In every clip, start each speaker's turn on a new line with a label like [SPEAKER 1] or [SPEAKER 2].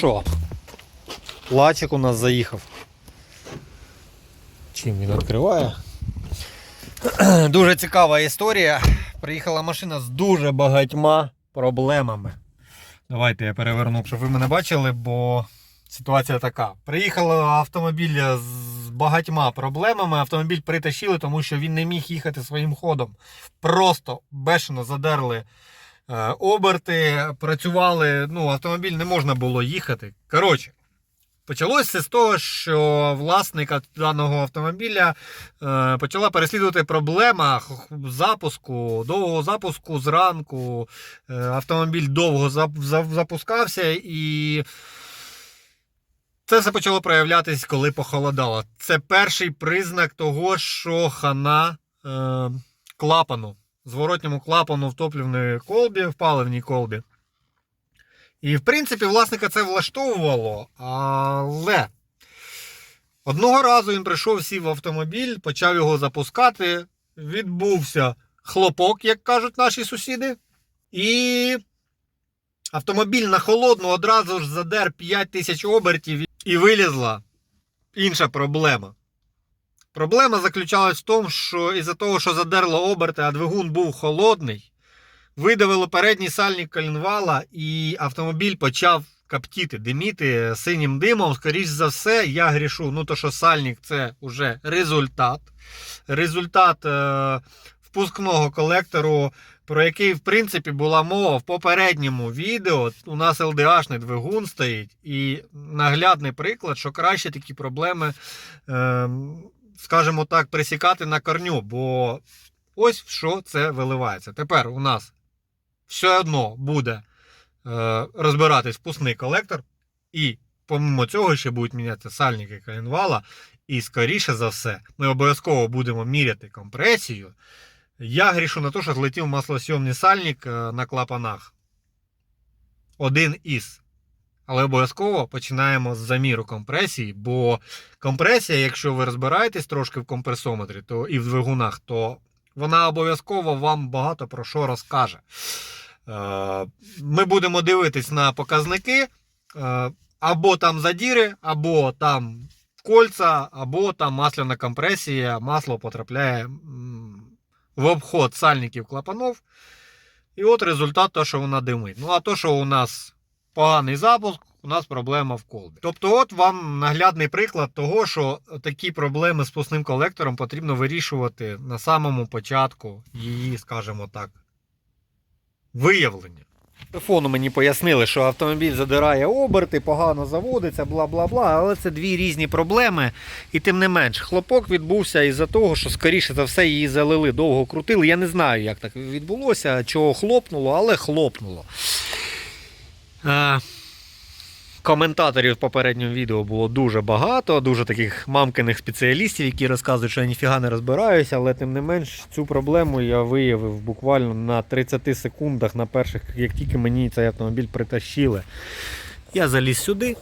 [SPEAKER 1] що, лачик у нас заїхав. Чим він відкриває? Дуже цікава історія. Приїхала машина з дуже багатьма проблемами. Давайте я переверну, щоб ви мене бачили, бо ситуація така. Приїхала автомобіль з багатьма проблемами. Автомобіль притащили, тому що він не міг їхати своїм ходом. Просто бешено задерли оберти, працювали. Ну, автомобіль не можна було їхати. Коротше. Почалося з того, що власника даного автомобіля е, почала переслідувати проблема запуску, довгого запуску зранку. Е, автомобіль довго запускався і. Це все почало проявлятись, коли похолодало. Це перший признак того, що хана е, клапану, зворотньому клапану в топливній колбі, в паливній колбі. І, в принципі, власника це влаштовувало, але одного разу він прийшов, сів в автомобіль, почав його запускати. Відбувся хлопок, як кажуть наші сусіди. І автомобіль на холодну одразу ж задер 5 тисяч обертів і вилізла інша проблема. Проблема заключалась в тому, що із-за того, що задерло оберти, а двигун був холодний, видавило передній сальник коленвала, і автомобіль почав каптіти, диміти синім димом. Скоріше за все, я грішу. Ну, то що сальник це вже результат. Результат е, впускного колектору, про який, в принципі, була мова в попередньому відео. У нас LDH-ний двигун стоїть, і наглядний приклад, що краще такі проблеми, е, скажімо так, присікати на корню, бо ось що це виливається. Тепер у нас все одно буде е, розбиратись впускний колектор, і помимо цього ще будуть міняти сальники коленвала. І скоріше за все, ми обов'язково будемо міряти компресію. Я грішу на те, що злетів маслосйомний сальник е, на клапанах. Один із. Але обов'язково починаємо з заміру компресії, бо компресія, якщо ви розбираєтесь трошки в компресометрі то і в двигунах, то вона обов'язково вам багато про що розкаже. Е, Ми будемо дивитись на показники. е, Або там задіри, або там кольца, або там масляна компресія, масло потрапляє в обход сальників клапанов. І от результат то, що вона димить. Ну, а то, що у нас поганий запуск, у нас проблема в колбі. Тобто, от вам наглядний приклад того, що такі проблеми з пусним колектором потрібно вирішувати на самому початку її, скажімо так, виявлення. Телефону мені пояснили, що автомобіль задирає оберти, погано заводиться, бла бла бла. Але це дві різні проблеми. І тим не менш, хлопок відбувся із-за того, що скоріше за все її залили, довго крутили. Я не знаю, як так відбулося, чого хлопнуло, але хлопнуло. Е, коментаторів в попередньому відео було дуже багато, дуже таких мамкиних спеціалістів, які розказують, що я ніфіга не розбираюся, але тим не менш цю проблему я виявив буквально на 30 секундах на перших, як тільки мені цей автомобіль притащили. Я заліз сюди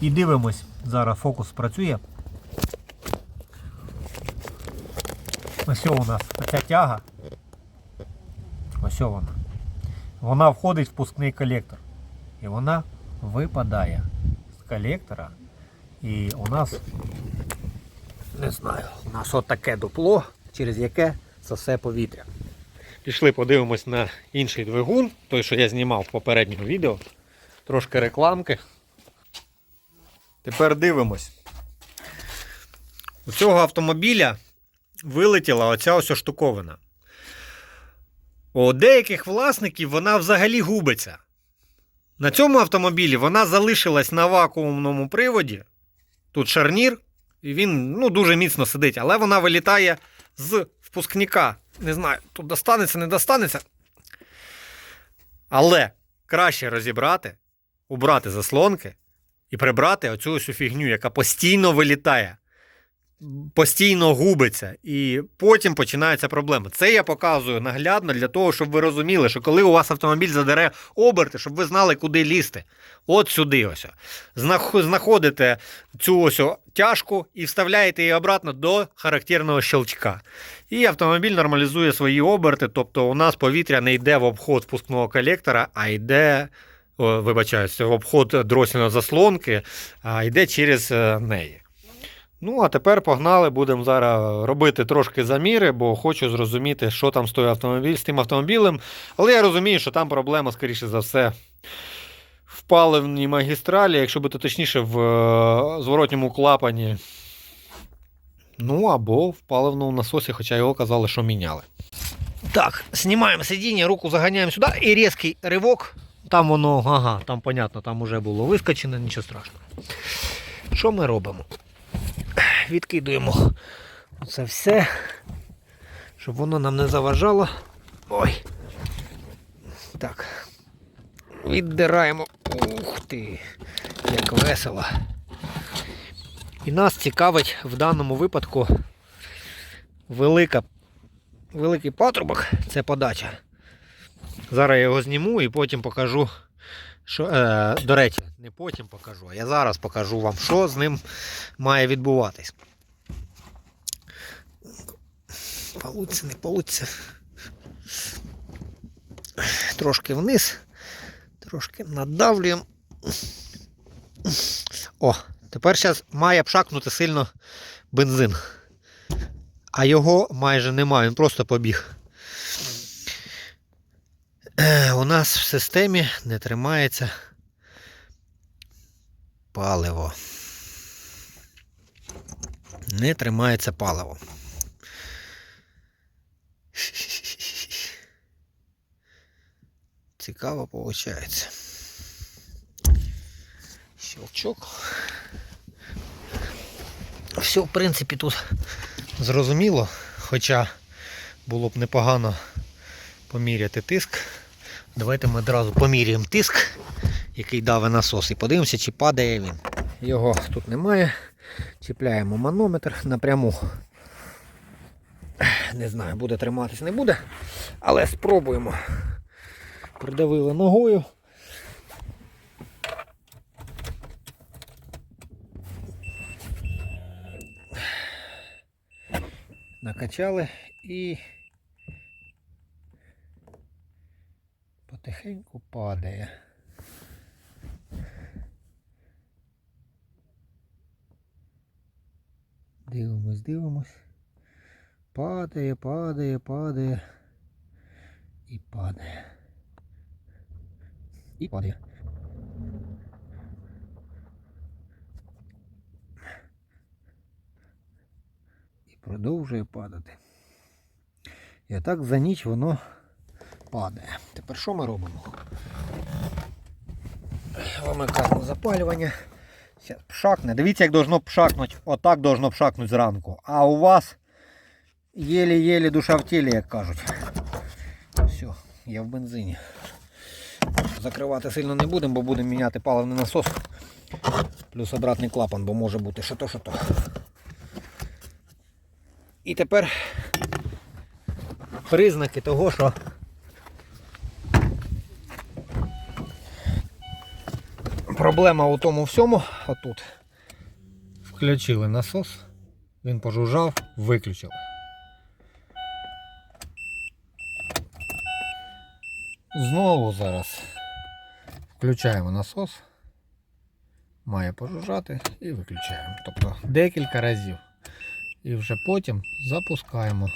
[SPEAKER 1] і дивимось, зараз фокус працює. Ось у нас ця тяга. Ось вона. Вона входить в впускний колектор. І вона випадає з колектора. І у нас, не знаю, у нас от таке дупло, через яке сосе повітря. Пішли подивимось на інший двигун, той, що я знімав в попередньому відео. Трошки рекламки. Тепер дивимось. У цього автомобіля вилетіла оця ось штуковина. У деяких власників вона взагалі губиться. На цьому автомобілі вона залишилась на вакуумному приводі. Тут шарнір, і він ну, дуже міцно сидить, але вона вилітає з впускника. Не знаю, тут достанеться, не достанеться. Але краще розібрати, убрати заслонки і прибрати оцю ось фігню, яка постійно вилітає постійно губиться, і потім починаються проблеми. Це я показую наглядно для того, щоб ви розуміли, що коли у вас автомобіль задере оберти, щоб ви знали, куди лізти. От сюди ось. Знаходите цю ось тяжку і вставляєте її обратно до характерного щелчка. І автомобіль нормалізує свої оберти, тобто у нас повітря не йде в обход впускного колектора, а йде вибачаюсь, в обход дросільної заслонки, а йде через е, неї. Ну, а тепер погнали, будемо зараз робити трошки заміри, бо хочу зрозуміти, що там з, той автомобіль, з тим автомобілем. Але я розумію, що там проблема, скоріше за все, в паливній магістралі, якщо бути точніше, в е, зворотньому клапані. Ну, або в паливному насосі, хоча його казали, що міняли. Так, знімаємо сидіння, руку заганяємо сюди і різкий ривок. Там воно, ага, там понятно, там уже було вискочено, нічого страшного. Що ми робимо? Відкидуємо це все, щоб воно нам не заважало. Ой. Так. Віддираємо. Ух ти, як весело. І нас цікавить в даному випадку велика, великий патрубок, це подача. Зараз я його зніму і потім покажу. Що, е, до речі, не потім покажу, а я зараз покажу вам, що з ним має відбуватись. Получиться, не получиться. Трошки вниз, трошки надавлюємо. О, тепер зараз має пшакнути сильно бензин. А його майже немає, він просто побіг. У нас в системі не тримається паливо. Не тримається паливо. Цікаво виходить. Щелчок. Все, в принципі, тут зрозуміло, хоча було б непогано поміряти тиск. Давайте ми одразу поміряємо тиск, який даве насос, і подивимося, чи падає він. Його тут немає. Чіпляємо манометр напряму. Не знаю, буде триматись, не буде. Але спробуємо. Придавили ногою. Накачали і потихеньку падає. Дивимось, дивимось. Падає, падає, падає. І падає. І падає. І продовжує падати. І отак за ніч воно падає. Тепер що ми робимо? Вимикаємо запалювання. Пшакне. Дивіться, як должно пшакнути. Отак должно пшакнути зранку. А у вас єлі-єлі душа в тілі, як кажуть. Все, я в бензині. Закривати сильно не будемо, бо будемо міняти паливний насос. Плюс обратний клапан, бо може бути що то, що то. І тепер признаки того, що проблема у тому всьому, отут. Включили насос, він пожужжав, виключили. Знову зараз включаємо насос, має пожужжати і виключаємо. Тобто декілька разів. І вже потім запускаємо.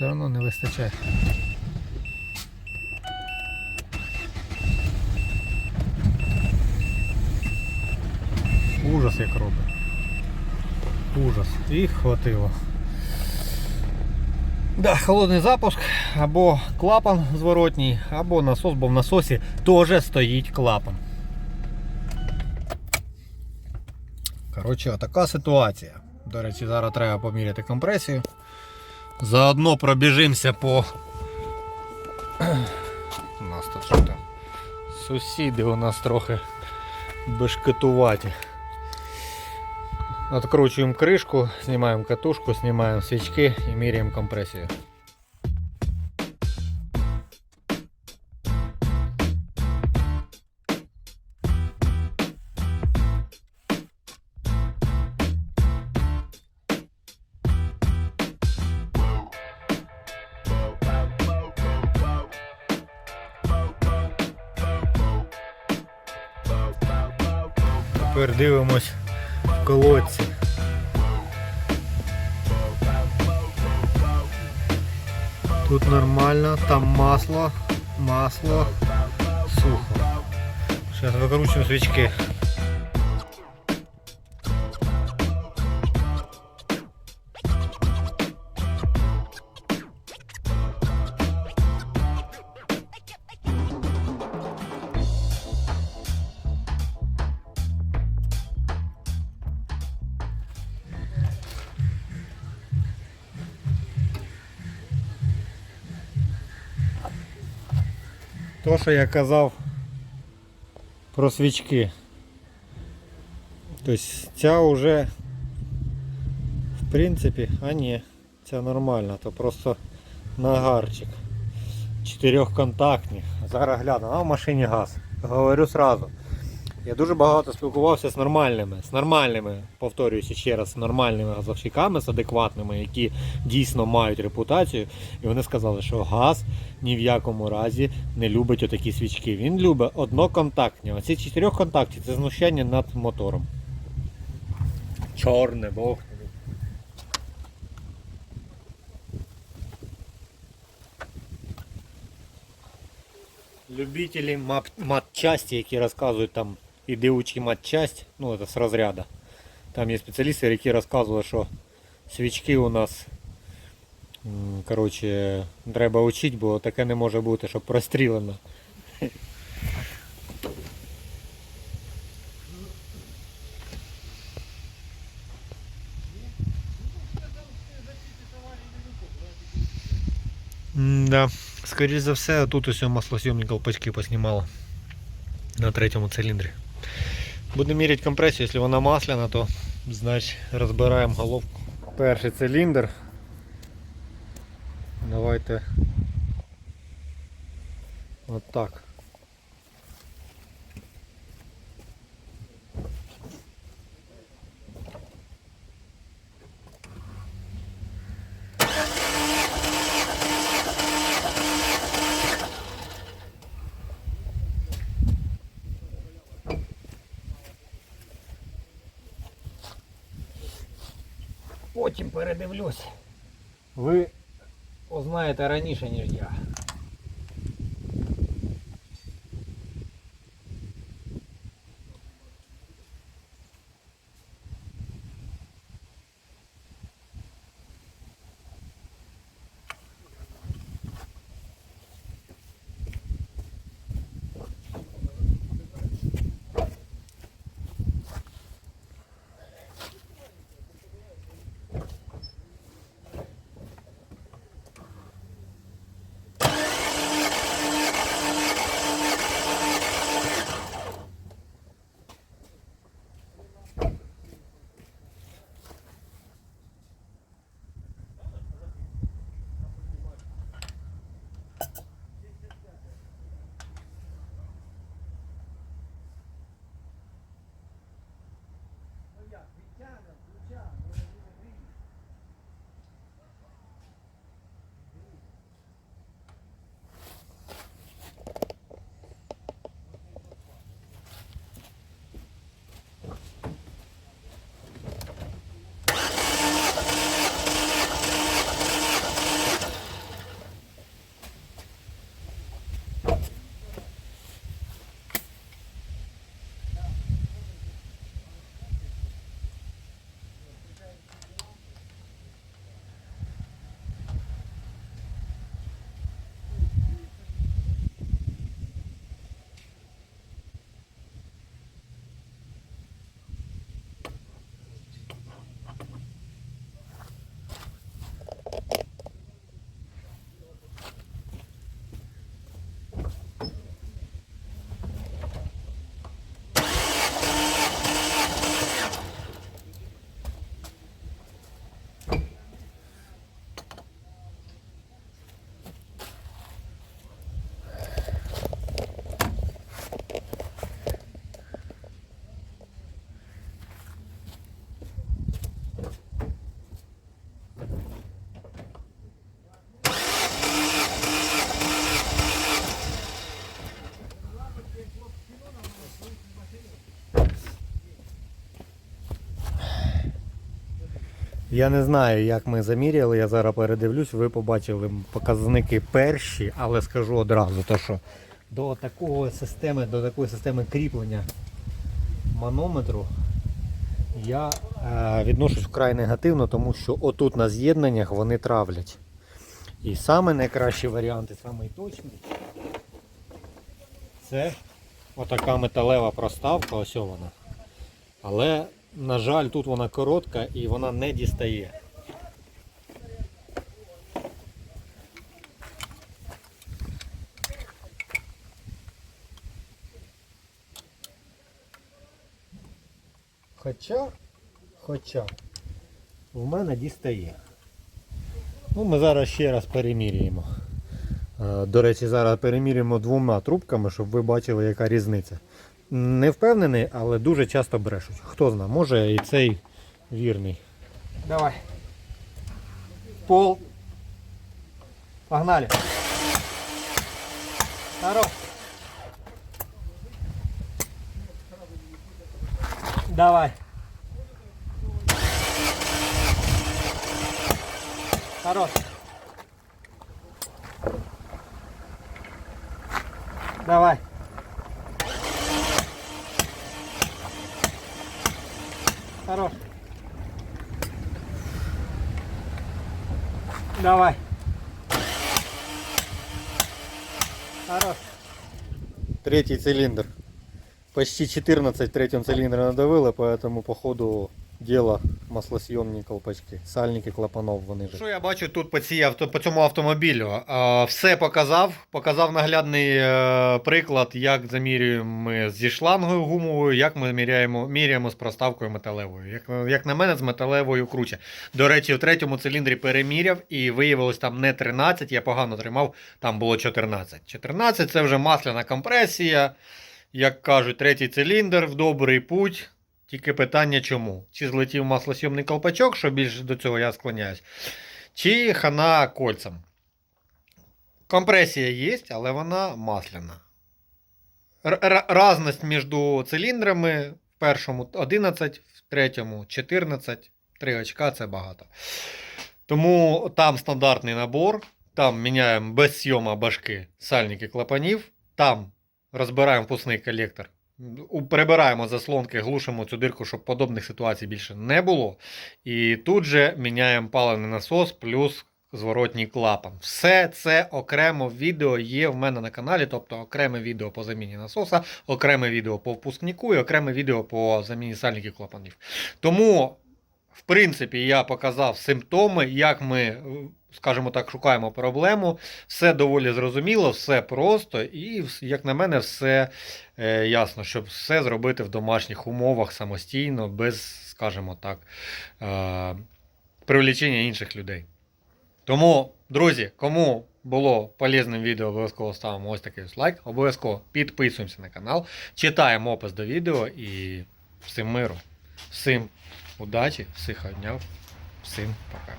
[SPEAKER 1] Все одно не вистачає. Ужас як робить. Ужас. І хватило. Да, холодний запуск, або клапан зворотній, або насос, бо в насосі теж стоїть клапан. Коротше, така ситуація. До речі, зараз треба поміряти компресію. Заодно пробіжимося по. У нас тут що там? Сусіди у нас трохи бешкетуваті. Откручиваем крышку, снимаем катушку, снимаем свечки и меряем компрессию. Тепер дивимось в колодці. Тут нормально, там масло, масло, сухо. Зараз викручуємо свічки. То, що я казав про свічки. Тобто ця вже в принципі, а ні, ця нормальна, то просто нагарчик. Чотирьохконтактний. Зараз гляну, а в машині газ. Говорю сразу. Я дуже багато спілкувався з нормальними, з нормальними, повторююся ще раз, з нормальними газовщиками, з адекватними, які дійсно мають репутацію. І вони сказали, що газ ні в якому разі не любить отакі свічки. Він любить одноконтактні. Оці чотирьохконтактні це знущання над мотором. Чорне, бог. Любителі мат- матчасті, які розказують там іди учи матчасть, ну це з розряду. Там є спеціалісти, які розказували, що свічки у нас м, коротше, треба учити, бо таке не може бути, щоб прострілено. Да, скоріш за все, тут усе маслосйомні колпачки поснімало на третьому циліндрі. Будемо міряти компресію, якщо вона масляна, то значить розбираємо головку. Перший циліндр. Давайте от Потім. Ви узнаєте раніше, ніж я. Я не знаю, як ми заміряли, я зараз передивлюсь, ви побачили показники перші, але скажу одразу, то що до такої системи, до такої системи кріплення манометру я е, відношусь вкрай негативно, тому що отут на з'єднаннях вони травлять. І саме найкращий варіант, і самий точний, це отака металева проставка, ось вона. Але, на жаль, тут вона коротка і вона не дістає. Хоча, хоча, в мене дістає. Ну, ми зараз ще раз перемірюємо. Е, До речі, зараз перемірюємо двома трубками, щоб ви бачили, яка різниця. Не впевнений, але дуже часто брешуть. Хто знає, може і цей вірний. Давай. Пол. Погнали. Хорош. Давай. Хорош. Давай. Хорош. Давай. Хорош. Третий цилиндр. Почти 14 в третьем цилиндре надавило, поэтому по ходу дела маслосъемні колпачки, сальники клапанов вони ж. Що я бачу тут по, цій по цьому автомобілю? Все показав. Показав наглядний е, приклад, як замірюємо ми зі шлангою гумовою, як ми міряємо, міряємо з проставкою металевою. Як, як на мене, з металевою круче. До речі, в третьому циліндрі переміряв і виявилось там не 13, я погано тримав, там було 14. 14 це вже масляна компресія. Як кажуть, третій циліндр в добрий путь. Тільки питання чому? Чи злетів маслосйомний колпачок, що більше до цього я склоняюсь, чи хана кольцам. Компресія є, але вона масляна. Разність між циліндрами в першому 11, в третьому 14, 3 очка це багато. Тому там стандартний набор, там міняємо без сйома башки сальники клапанів, там розбираємо впускний колектор, прибираємо заслонки, глушимо цю дирку, щоб подобних ситуацій більше не було. І тут же міняємо паливний насос плюс зворотній клапан. Все це окремо відео є в мене на каналі, тобто окреме відео по заміні насоса, окреме відео по впускнику і окреме відео по заміні сальників клапанів. Тому, в принципі, я показав симптоми, як ми, е, скажімо так, шукаємо проблему. Все доволі зрозуміло, все просто і, як на мене, все е, ясно, щоб все зробити в домашніх умовах самостійно, без, скажімо так, е, привлічення інших людей. Тому, друзі, кому було полезним відео, обов'язково ставимо ось такий ось лайк. Обов'язково підписуємося на канал, читаємо опис до відео і всім миру, всім удачі, всіх обняв, всім пока.